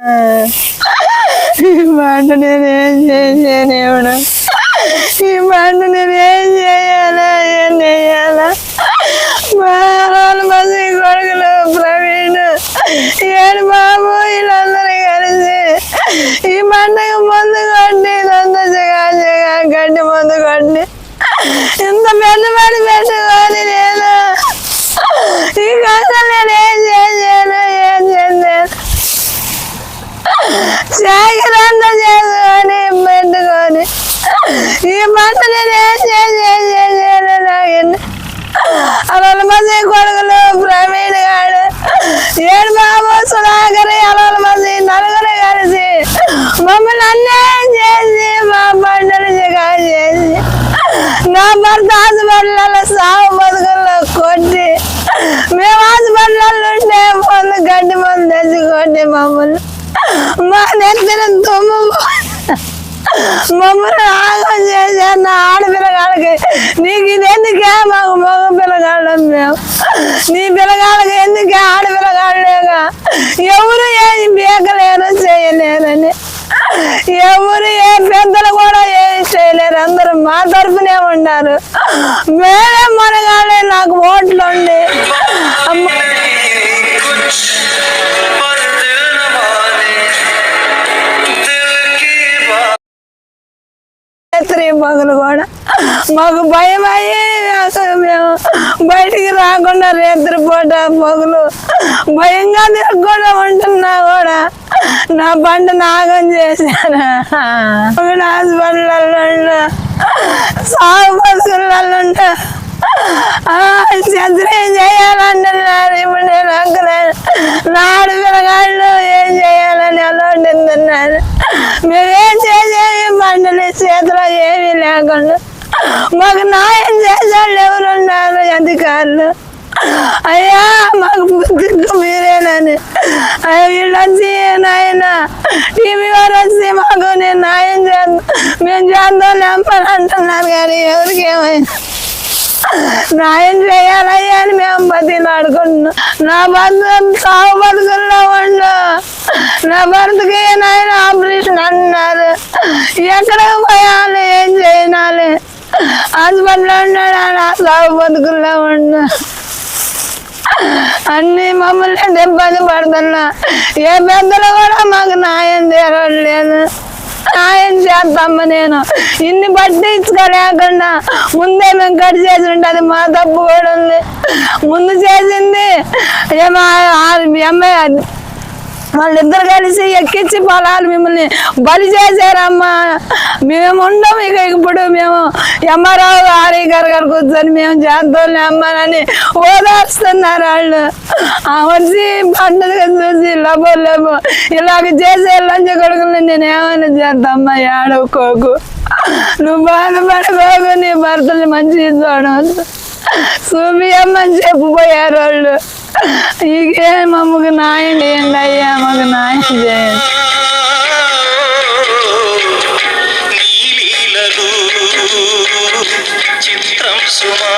ఈ మాట నేను ఏం ఈ మాట నేను చేయాలా ఏం చేయాలా మా వాళ్ళ కొడుకులు ప్రవీణ్ ఏడు బాబు వీళ్ళందరూ కలిసి ఈ పండగ మందు కొట్టి ఇదంతా జగా జగా గడ్డి మందు కొట్టి ఇంత పెట్టుబడి పెట్టుకొని నేను ఈ కష్టం నేను ఏం చేసాను ఏం చేయలేదు జాగ్రత్త చేసుకొని పెట్టుకొని ఈ మాట నేను అలల మసి కొడుకులు ప్రవీణ్ గారు ఏడు బాబు సుధాకర్ అలల మసి నలుగురు కలిసి మమ్మల్ని అన్యాయం చేసి మా బండలు చేసి నా భర్త హాస్పిటల్లో సాగు బతుకుల్లో కొట్టి మేము హాస్పిటల్లో ఉంటే ముందు గడ్డి మందు తెచ్చుకోండి మమ్మల్ని మా నెత్తిన మమ్మల్ని ఆగం చేశారు నా ఆడపిల్లగాళ్ళకి నీకు ఇది ఎందుకే మాకు మగ పిల్లగాళ్ళం మేము? నీ పిల్లగాళ్ళకి ఎందుకే ఆడపిల్లగాళ్ళేగా? ఎవరు ఏమి బీకలేరు చేయలేరని ఎవరు ఏ పెద్దలు కూడా ఏమి చేయలేరు అందరూ మా తరఫునే ఉన్నారు. మేమే మనగాళ్ళే నాకు ఓట్లు ఉండి. అమ్మ రాత్రి పగలు కూడా మాకు భయం అయ్యి అసలు మేము. బయటికి రాకుండా రేత్రి పూట పగులు భయంగా తిరగకుండా ఉంటున్నా కూడా నా బండ నాగం చేశాను. హాస్పిటల్లో సాగు బస్సులలో ఉంటా చంద్రం చేయాలంటున్నారు ఇప్పుడు నేను నాడు పిల్లగాళ్ళు చేతిలో ఏమీ లేకుండా మాకు న్యాయం చేసేవాళ్ళు ఎవరున్నారు అధికారులు? అయ్యా మాకు బుద్ధిగా మీరేనని. అయ్యా వీళ్ళు వచ్చి నాయన? టీవీ వారు వచ్చి మాకు నేను న్యాయం చేద్దాం మేము చేద్దాం లేపని అంటున్నారు కానీ ఎవరికి ఏమైంది న్యాయం చేయాలయ్యా అని మేము బతిలాడుకుంటున్నాం నా భర్త సాగు బతుకుల్లో ఉండు. నా భర్తకి నాయన ఆపరేషన్ అన్నారు ఎక్కడ పోయాలి? ఏం చేయాలి? హాస్పిటల్లో ఉన్నాడు? నా సాగు బతుకుల్లో ఉన్నా. అన్ని మమ్మల్ని ఇబ్బంది పడుతున్నా. ఏ పెద్దలు కూడా మాకు న్యాయం చేయలేదు న్యాయం చేస్తామ్మ నేను. ఇన్ని పట్టించుకోలేకుండా ముందే మేము కట్ చేసి ఉంటుంది మా తప్పు కూడా ఉంది. ముందు చేసింది ఏమో ఆ- అమ్మాయి అది. వాళ్ళిద్దరు కలిసి ఎక్కించి పొలాలు మిమ్మల్ని బలి చేశారమ్మా. మేము ఉండం ఇక ఇప్పుడు? మేము ఎమ్మారావు ఆర్య గారు గారు కూర్చొని మేము చేద్దాం అమ్మానని ఓదార్స్తున్నారు వాళ్ళు. ఆ వచ్చి పండుగ చూసి లబో లబో ఇలాగ చేసే లంచ కొడుకుని నేను ఏమైనా చేద్దామా ఏడవకోకు. నువ్వు బాధపడుకోకు నీ భర్తలు మంచి చూడవచ్చు చూపియమ్మని చెప్పిపోయారు వాళ్ళు. ఇకే మమ్మకు న్యాయం చేయండి అయ్యా మాకు న్యాయం చేయండి. చిత్రం సుమా